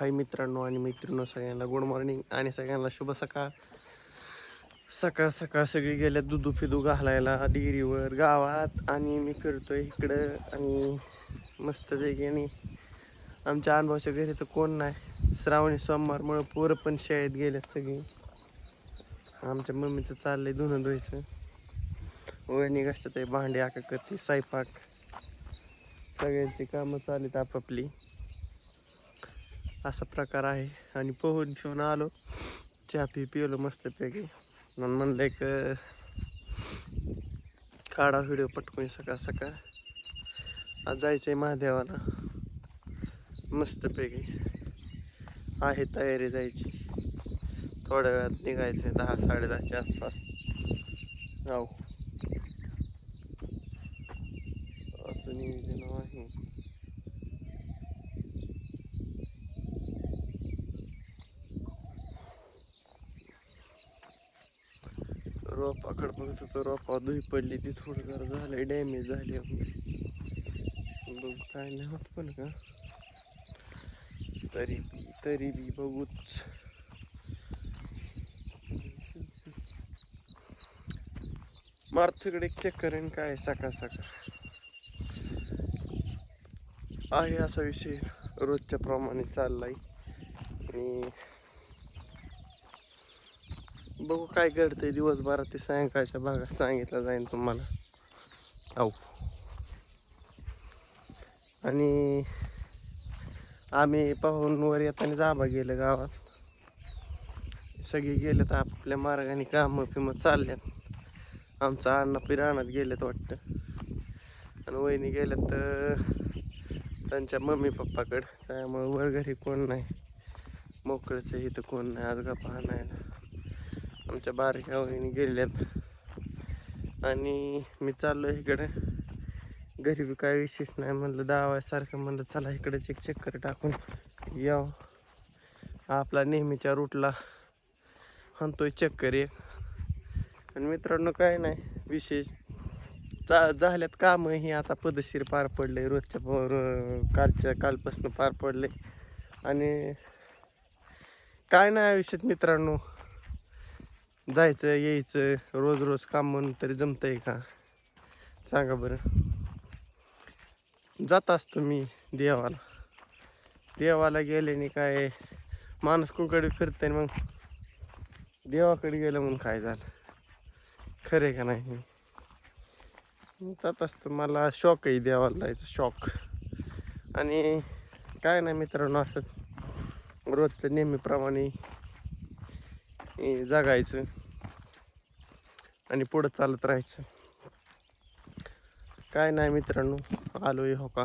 हाय मित्रांनो आणि मित्रांनो सगळ्यांना गुड मॉर्निंग आणि सगळ्यांना शुभ सकाळ. सकाळ सकाळ सगळी गेल्या दुधू फिदू घालायला डिरीवर गावात आणि मी फिरतोय इकडं आणि मस्त आणि आमच्या अनुभवाच्या घरी तर कोण नाही. श्रावणी सोमवारमुळं पोरं पण शाळेत गेल्यात सगळी. आमच्या मम्मीचं चाललंय धुणं धुवायचं. वहिनी घासतात भांडे आका करते स्वयंपाक. सगळ्यांची कामं चालीत आपापली. असा प्रकार आहे. आणि पोहून घेऊन आलो. चहा पी पिवलं मस्तपैकी. म्हणून म्हणलं एक काढा व्हिडिओ पटकून सकाळ सकाळ. आज जायचं आहे महादेवाला. मस्तपैकी. आहे तयारी जायची. थोड्या वेळात निघायचं दहा साडेदहाच्या आसपास. जाऊ असं नियोजन आहे रोपाकडे बघत होतो रोपा धुई पडली ती थोडं जरा झालं डॅमेज झाली बघ काय नाही होत पण का. तरी बी तरी बी बघूच. मारतो इकडे चेक करेन काय सकाळ सकाळ. आहे असा विषय रोजच्या प्रमाणे चाललाय. आणि बघू काय घडतंय दिवसभरात ते सायंकाळच्या भागात सांगितलं जाईल तुम्हाला. आऊ. आणि आम्ही पाहून वर येताना जाबा गेलं गावात. सगळे तर आपल्या मार्गाने कामं फिमं चालल्यात. आमचा अण्णा पिराणात गेलेत वाटतं. आणि वहिनी गेल्यात तर त्यांच्या मम्मी पप्पाकडं. त्यामुळे वर घरी कोण नाही. मोकळंच इथं कोण नाही. आज गप्पा आणायला आमच्या बारक्या वहिनी गेल्यात. आणि मी चाललो इकडे. घरी बी काय विशेष नाही म्हणलं दावासारखं म्हणलं चला इकडेच एक चक्कर टाकून याव. आपला नेहमीच्या रूटला हाणतोय चक्कर एक. आणि मित्रांनो काय नाही विशेष चा झाल्यात कामं ही. आता पदशीर पार पडले रोजच्या कालच्या कालपासून पार पडले आणि काय नाही आयुष्यात मित्रांनो जायचं यायचं रोज रोज काम म्हणून तरी जमतंय का? सांगा बरं. जात असतो मी देवाला. देवाला गेल्याने काय माणूस कुकडे फिरतंय मग? देवाकडे गेलं म्हणून काय झालं? खरे का नाही? जात असतो. मला शॉक आहे देवाला जायचं शॉक आणि काय नाही मित्रांनो असंच. रोजचं नेहमीप्रमाणे हे जगायचं. आणि पुढं चालत राहायचं. काय नाही मित्रांनो आलोय हो का?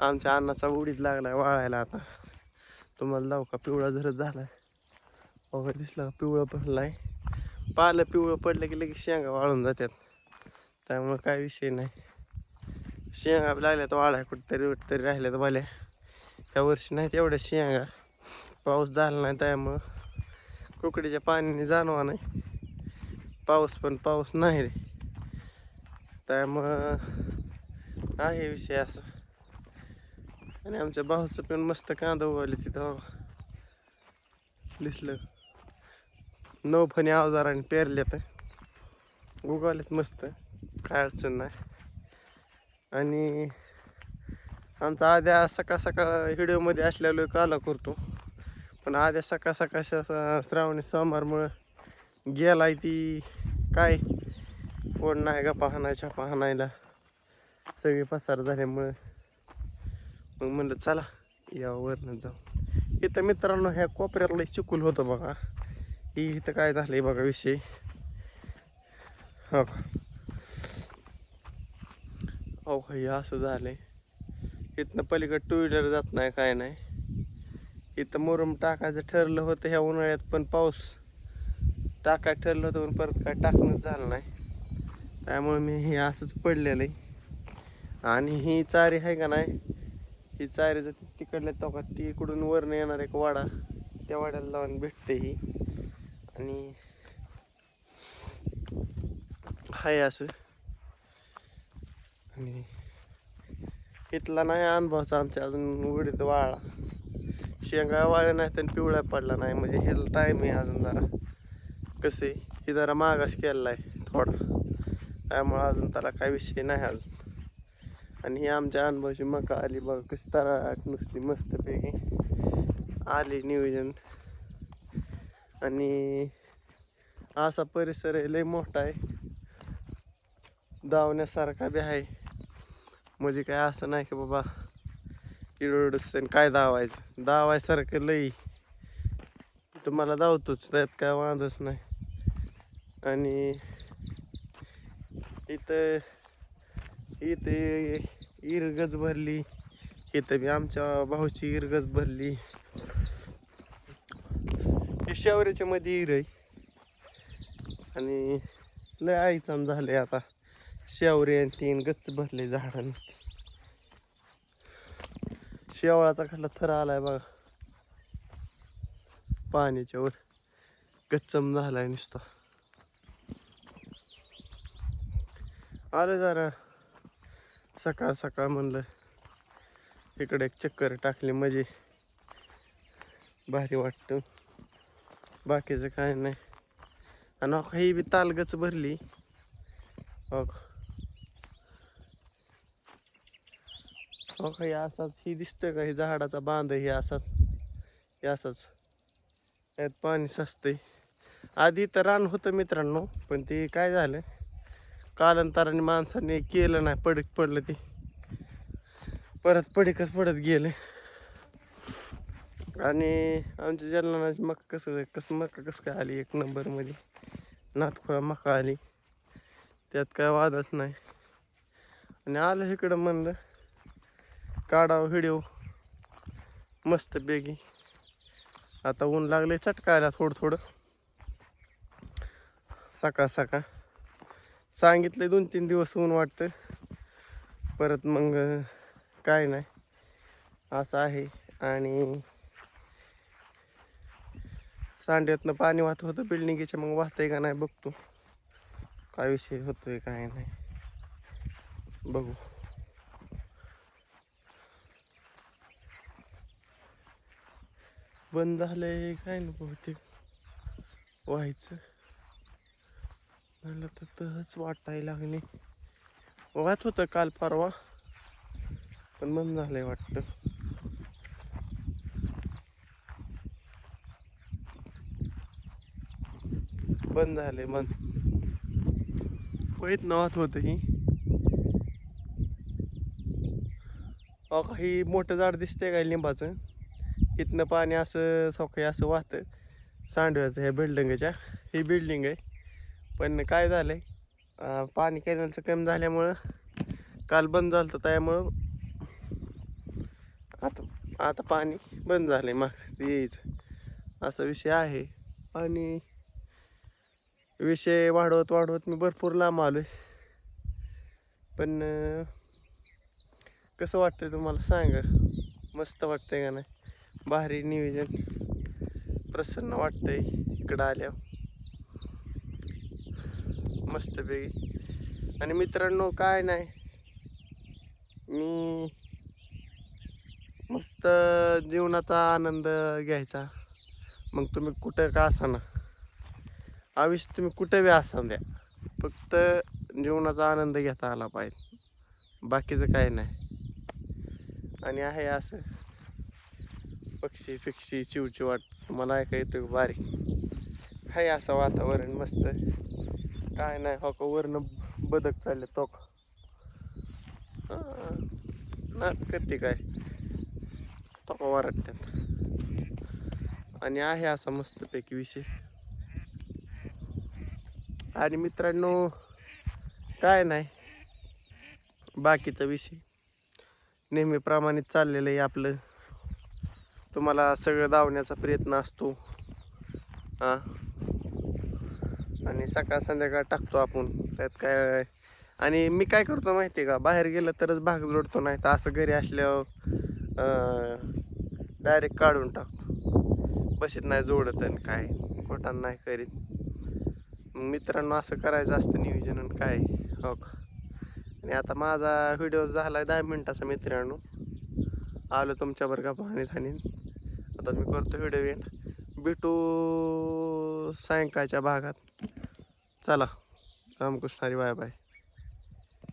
आमच्या अन्नाचा उडीत लागलाय वाळायला आता. तुम्हाला लाव का? पिवळा झरत झालाय. हो दिसला का? पिवळं पडलाय. पालं पिवळं पडलं की लगेच शेंगा वाळून जातात त्यामुळं काय विषय नाही. शेंगा लागल्यात वाळाय कुठेतरी कुठेतरी राहिल्या राहिल्यात भल्या. ह्या वर्षी नाहीत एवढ्या शेंगा. पाऊस झाला नाही त्यामुळं कुकडीच्या पाण्याने जाणवा नाही. पाऊस पण पाऊस नाही रे. त्यामुळं आहे विषय असा. आणि आमच्या भाऊचं पण मस्त कांदा उगवले तिथं दिसलं. नऊ फणी अवजाराने पेरल्यात उगवलेत मस्त. काय अडचण नाही. आणि आमचा आद्या सकाळ सकाळ व्हिडिओमध्ये असल्यामुळे काला करतो. पण आद्या सकाळ सकाळ स- श्रावणी सोमवारमुळं गेलाय ती काय? कोण नाही का पाहण्याच्या पाहण्याला. सगळे पसार झाल्यामुळं. मग म्हणलं चला या वरनं जाऊ. इथं मित्रांनो ह्या कोपऱ्यातलं चिकूल होतं बघा. ही इथं काय झालंय बघा विषय. हो का हो हे असं झालंय. इथनं पलीकडे टू व्हीलर जात नाही काय नाही. इथं मुरुम टाकायचं ठरलं होतं ह्या उन्हाळ्यात पण पाऊस टाकाय ठरलं होतं पण परत काय टाकणंच झालं नाही. त्यामुळे मी हे असंच पडलेलं आहे. आणि ही चारी आहे का नाही ही चारी जर तिकडल्या तो ती इकडून वरनं येणार एक वाडा त्या वाड्याला लावून भेटते ही. आणि हाय असं. आणि इथला नाही अनुभवचा आमच्या अजून उडीत वाळा. शेंगा वाळ्या नाही तर पिवळ्या पडला नाही म्हणजे हे टाईम आहे अजून जरा. कसे हे जरा मागास केलेला आहे थोडा. त्यामुळं अजून त्याला काही विषय नाही अजून. आणि ही आमच्या अनुभवाची मका आली बघा कशी तराट नुसती मस्तपैकी आली नियोजन. आणि असा परिसर आहे लय मोठा आहे. धावण्यासारखा बी आहे. म्हणजे काय असं नाही की बाबा इडोडस काय धावायचं. धावायसारखं लई तुम्हाला धावतोच त्यात काय वांधच नाही. आणि इथं इथे इरगज भरली. इथं बी आमच्या भाऊची इरगज भरली. हे शेवऱ्याच्या मध्ये इर आहे. आणि लय आईचान झाले आता. शेवरे आणि तीन गच्च भरले झाडं नुसती. शेवळाचा खाल्ला थर आलाय बघा. पाण्याच्या वर गच्चम झालाय नुसता. आलं जरा. सकाळ सकाळ म्हणलं. इकडे एक चक्कर टाकली म्हणजे. भारी वाटतं. बाकीचं काय नाही. आणि अहो, ही बी तालगच भरली. हो हो काही असाच ही दिसतोय का? हे झाडाचा बांध हे असाच. हे असाच. यात पाणी साचतंय. आधी तर रान होतं मित्रांनो पण ते काय झालं? कालांतराने माणसाने केलं नाही. पडक पडलं ते. परत पडीकच पडत गेले. आणि आमच्या जलनाची मका कसं कसं मका कसं काय आली एक नंबरमध्ये नातखोळा मका आली. त्यात काय वादच नाही. आणि आलं इकडं म्हणलं काढावं व्हिडिओ मस्त बेगी आता ऊन लागले चटकायला थोडं थोडं. सकाळ सकाळ. सांगितले दोन तीन दिवस ऊन वाटतं. परत मग काय नाही. असं आहे. आणि सांड्यातनं पाणी वाहत होतं. बिल्डिंगीच्या मग वाहतंय का नाही बघतो. काय विषय होतोय काय नाही. बघू. बंद झालंय काय ना बहुतेक व्हायचं. मला तर तहच वाटायला लागले. वाच होतं काल परवा पण बंद झालंय वाटतं. बंद झालंय मन वहीत नवात होतं ही. काही मोठं झाड दिसतंय काय लिंबाचं? इथनं पाणी असं सकाळी असं वाहतं. सांडव्याचं ह्या बिल्डिंगच्या. ही बिल्डिंग आहे. पण काय झालंय आहे पाणी कॅनलचं कमी झाल्यामुळं काल बंद झालं होतं त्यामुळं आता आता पाणी बंद झालं आहे मग यायचं. असा विषय आहे. आणि विषय वाढवत वाढवत मी भरपूर लांब आलो आहे पण कसं वाटतंय तुम्हाला सांगा? मस्त वाटतंय का नाही? भारी नियोजन. प्रसन्न वाटतंय इकडं आल्यावर. मस्तपैकी आणि मित्रांनो काय नाही. मी मस्त जीवनाचा आनंद घ्यायचा. मग तुम्ही कुठं का असाना? आयुष्य तुम्ही कुठं बी असा द्या. फक्त जीवनाचा आनंद घेता आला पाहिजे. बाकीचं काय नाही. आणि आहे असं. पक्षी फिक्षी चिवचिवाट. तुम्हाला ऐका येतो बारीक. आहे असं वातावरण मस्त. काय नाही हो का वरनं बदक चालले तो ना करते काय. तो का वरट्यात आणि आहे असा मस्तपैकी विषय. आणि मित्रांनो काय नाही. बाकीचा विषय. नेहमीप्रमाणे चाललेलं आहे आपलं. तुम्हाला सगळं धावण्याचा प्रयत्न असतो. हां. आणि सकाळ संध्याकाळ टाकतो आपण. त्यात काय आणि मी काय करतो माहिती आहे का? बाहेर गेलं तरच भाग जोडतो नाही तर असं घरी असल्यावर डायरेक्ट काढून टाकतो. बशीत नाही जोडत आणि काय कोटान नाही करीत. मित्रांनो असं करायचं असतं नियोजन आणि काय हो का? आणि आता माझा व्हिडिओ झाला आहे दहा मिनटाचा मित्रांनो. आलो तुमच्यावर का पाहणी थानी आता मी करतो व्हिडिओ एंड भेटू सायंकाळच्या भागात. चला. Ramkrishna Hari bye bye.